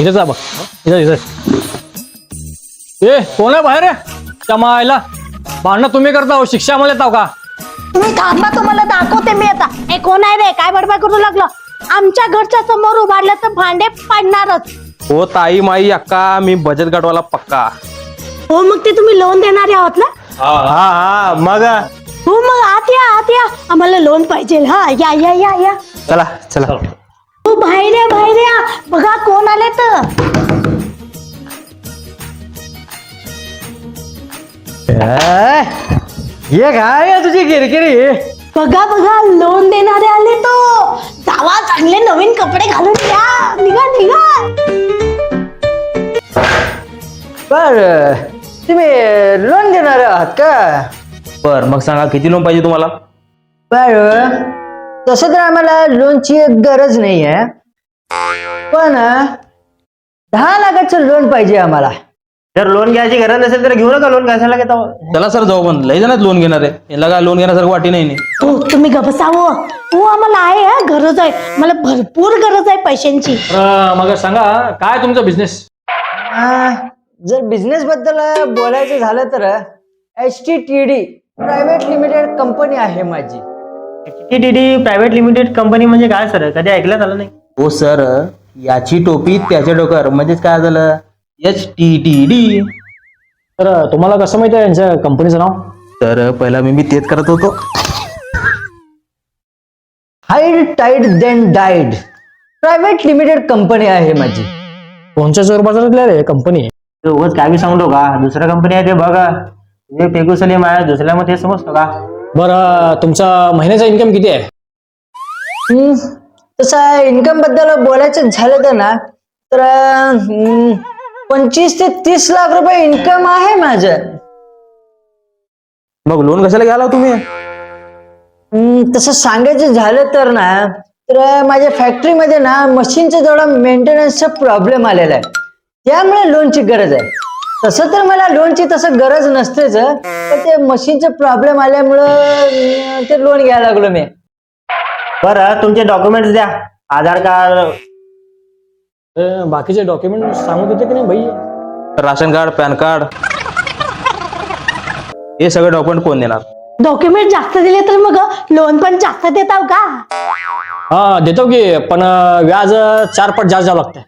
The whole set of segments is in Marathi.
इथे जा बघ. इथे इथे. ए कोण आहे बाहेर? त्या मायला. भांडणं तुम्ही करता हो शिक्षा आम्हाला येताव का? तुम्ही थांबा तुम्हाला दाखवते मी आता. ए कोण आहे रे? काय बडबड करू लागलं? आमच्या घरच्या समोर उभारलं तर भांडे पाडणारच. हो ताई माई अक्का मी बचत गटवाला पक्का. हो मग ते तुम्ही लोन देणारे आहोत ना? हा हा. मग? हो मग आत या आत या. आम्हाला लोन पाहिजे हा या या या या. चला चला. हो बाहेर या बाहेर या. बघा कोण आले तर. ये काय आहे तुझी किरकिरी? बघा बघा लोन देणारे आले तो. जावा चांगले नवीन कपडे घालून या. निघा निघा. बर तुम्ही लोन देणार आहात का? बर मग सांगा किती लोन पाहिजे तुम्हाला? बर तसं तर आम्हाला लोनची गरज नाही आहे पण दहा लाखाचं लोन पाहिजे आम्हाला. जर लोन घ्यायची गरज नसेल तर घेऊ नका लोन कशाला घेता? चला सर जाऊ पण. लय जणात लोन घेणार आहे. याला काय लोन घेण्यासारखं वाटी नाही नाही. हो तुम्ही गबसावं हो आम्हाला आहे हा? गरज आहे. मला भरपूर गरज आहे पैशांची. तर मग सांगा काय तुमचा बिझनेस आ, जर बिझनेस बद्दल बोलायचं झालं तर H T T D private limited company आहे माझी. T D private limited company म्हणजे काय सर कधी ऐकण्यात आलं नाही? हो सर याची टोपी त्याच्या डोक्यावर. म्हणजेच काय झालं? एच टी टी डी तर तुम्हाला कसं माहिती आहे यांच्या कंपनीचं नाव? तर पहिला मी बी तेच करत होतो. Hide tide then died private limited company आहे माझी. कोणच्या चोर बाजारातल्या रे? कंपनी उगाच काय बी सांगतो का दुसऱ्या कंपनी आहे ते बघा. जे पेगू सलीम आहे दुसऱ्यामध्ये ते समजतो का? बरं तुमचा महिन्याचा इन्कम किती आहे? हम्म, तसं इन्कमबद्दल बोलायचं झालं तर ना तर पंचवीस ते तीस लाख रुपये इन्कम आहे माझं. मग लोन कशाला घ्याला तुम्ही हम्म, तसं सांगायचं झालं तर ना तर माझ्या फॅक्टरीमध्ये ना मशीनचा थोडा मेंटेनन्सचा प्रॉब्लेम आलेला आहे त्यामुळे लोनची गरज आहे. तसं तर मला लोनची तसं गरज नसतेच पण ते मशीनचा प्रॉब्लेम आल्यामुळं अं, ते लोन घ्यायला लागलो मी. बरं तुमचे डॉक्युमेंट्स द्या. आधार कार्ड. बाकीचे डॉक्युमेंट सांगत होते की नाही भाई राशन कार्ड पॅन कार्ड. हे सगळे डॉक्युमेंट कोण देणार? डॉक्युमेंट जास्त दिले तर मग लोन पण जास्त देताव का? हा देतो की पण अं, व्याज अं, चार पट जास्त द्यावं लागतं.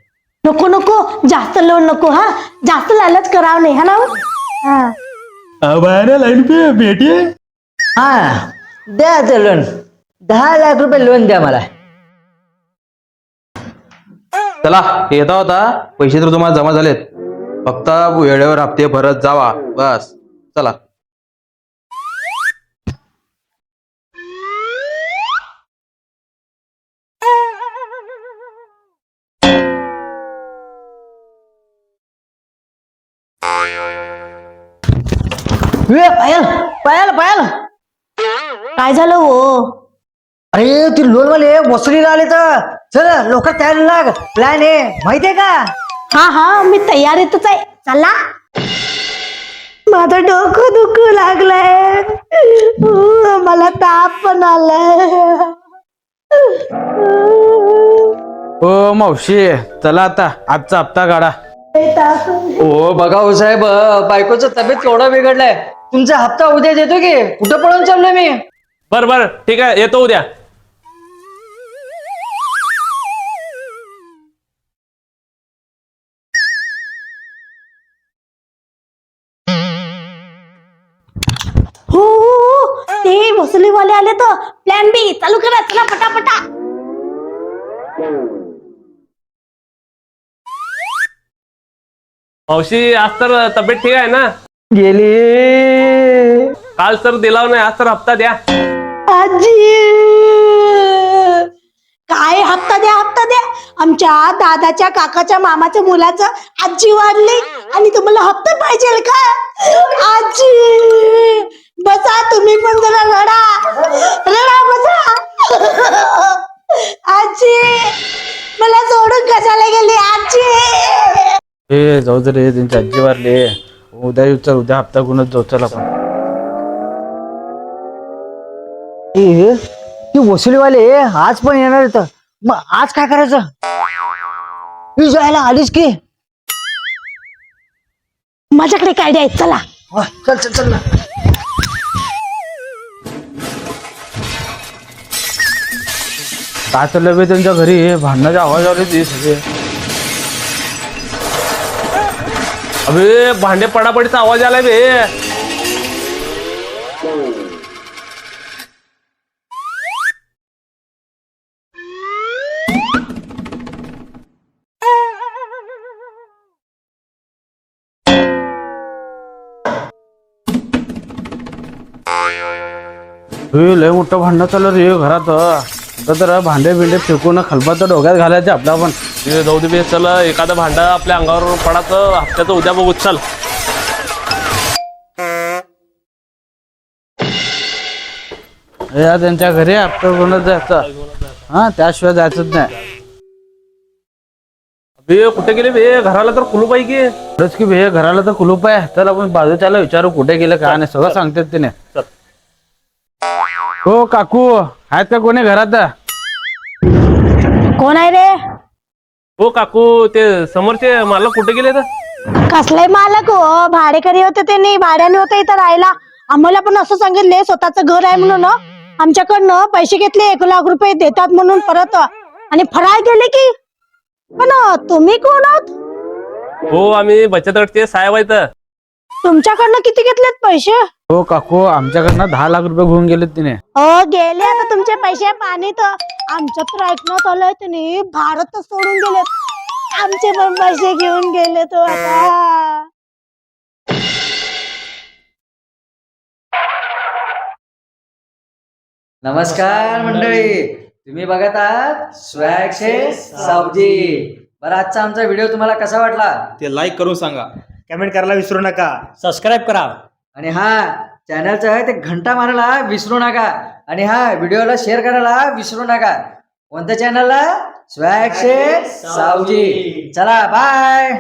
नको नको. जास्त लोन नको हा? जास्त लालच करावं नाही हा ना हो? हा. लाईन पे भेटी. हा द्या ते लोन. दहा लाख रुपये लोन द्या मला. चला येता होता. पैसे तर तुम्हाला जमा झालेत. फक्त वेळेवर हप्ते भरत जावा. बस. चला. ए, पायल पायल पायल. काय झालं हो? अरे ती लोन वाले वसुलीला आले तर. चल लोक तयार लाग. प्लॅन आहे माहितीये का? हा हा मी तयारीतच आहे. चला. माझं डोकं दुखू लागलंय. उ, मला ताप पण आलाय. हो मावशी चला आता. आजचा हप्ता काढा. ताप हो बघा हो साहेब बायकोचं तब्येत केवढा बिघडलाय. तुमचा हप्ता उद्या देतो की? कुठं पळून चाललोय मी? बर बर. ठीक आहे येतो उद्या. हो. ते वसुलीवाले आले तर प्लॅन बी चालू करा चला पटापटा. मावशी आज तर तब्येत ठीक आहे ना? गेली. काल तर दिलाव नाही आज तर हप्ता द्या. आजी. काय हप्ता द्या हप्ता द्या. आमच्या दादाच्या काकाच्या मामाच्या मुलाचं आजी वाढली आणि तुम्हाला हप्ता पाहिजे का? आजी. बसा तुम्ही पण जरा रडा. रडा बसा. आजी मला सोडून कशाला गेली आजी? ए जाऊ दे रे त्यांची आजी वारले. उद्या येऊ चल उद्या हप्ता गुणच जाऊ चल आपण. ए ती वसुलीवाले आज पण येणार आहेत. मग आज काय करायचं? ही जायला आलीच की. माझ्याकडे एक आयडिया आहे चला. वा, चल चल चल ना. काय चाललं बे त्यांच्या घरी भांडणाचे आवाज आले ते सगळे. अबे भांडे पडापडीचा आवाज आलाय बे. लय मोठं भांडणं चाललं रे घरात. आता तर भांडे बिंडे फेकून खलबात डोक्यात घालायचे आपल्या पण जाऊ दे बे चल एखादं भांड आपल्या अंगावर पडाचं हप्त्याचं उद्या बघू चल. या त्यांच्या घरी आपलं कोणच जायचं हा त्याशिवाय जायचंच नाही. बे कुठे गेले बे? घराला तर कुलूप आहे की. खरंच की भे घराला तर कुलूप आहे. तर आपण बाजूच्याला विचारू कुठे गेलं काय नाही सगळं सांगतात तिने. चल. हो काकू. आहेत का कोणी घरात? कोण आहे रे? हो काकू ते समोरचे मालक कुठे गेले तर कसलाय मालक हो? भाडेकरी होते ते नाही भाड्याने होते इथं राहायला. आम्हाला पण असं सांगितले स्वतःच घर आहे म्हणून आमच्याकडनं पैसे घेतले एक लाख रुपये देतात म्हणून परत. आणि फराळ केले की? पण तुम्ही कोण आहात? हो आम्ही बचत गटचे साहेब आहेत. तुमच्याकडनं किती घेतलेत पैसे? हो काकू आमच्याकडनं दहा लाख रुपये घेऊन गेलेत तिने. हो गेले आता तुमचे पैसे. पाणीत आमच्या तर ऐकण्यात आलंय त्यांनी भारत सोडून गेलेत. आमचे पण पैसे घेऊन गेले तो आता. नमस्कार मंडळी. तुम्ही बघत आहात स्वॅगशे सावजी बरं आजचा आमचा व्हिडिओ तुम्हाला कसा वाटला? ते लाईक करून सांगा. कमेंट करायला विसरू नका. सबस्क्राईब करा. आणि हा चॅनलचं आहे ते घंटा मारायला विसरू नका. आणि हा व्हिडिओला शेअर करायला विसरू नका. कोणत्या चॅनलला? स्वॅगशे सावजी. चला बाय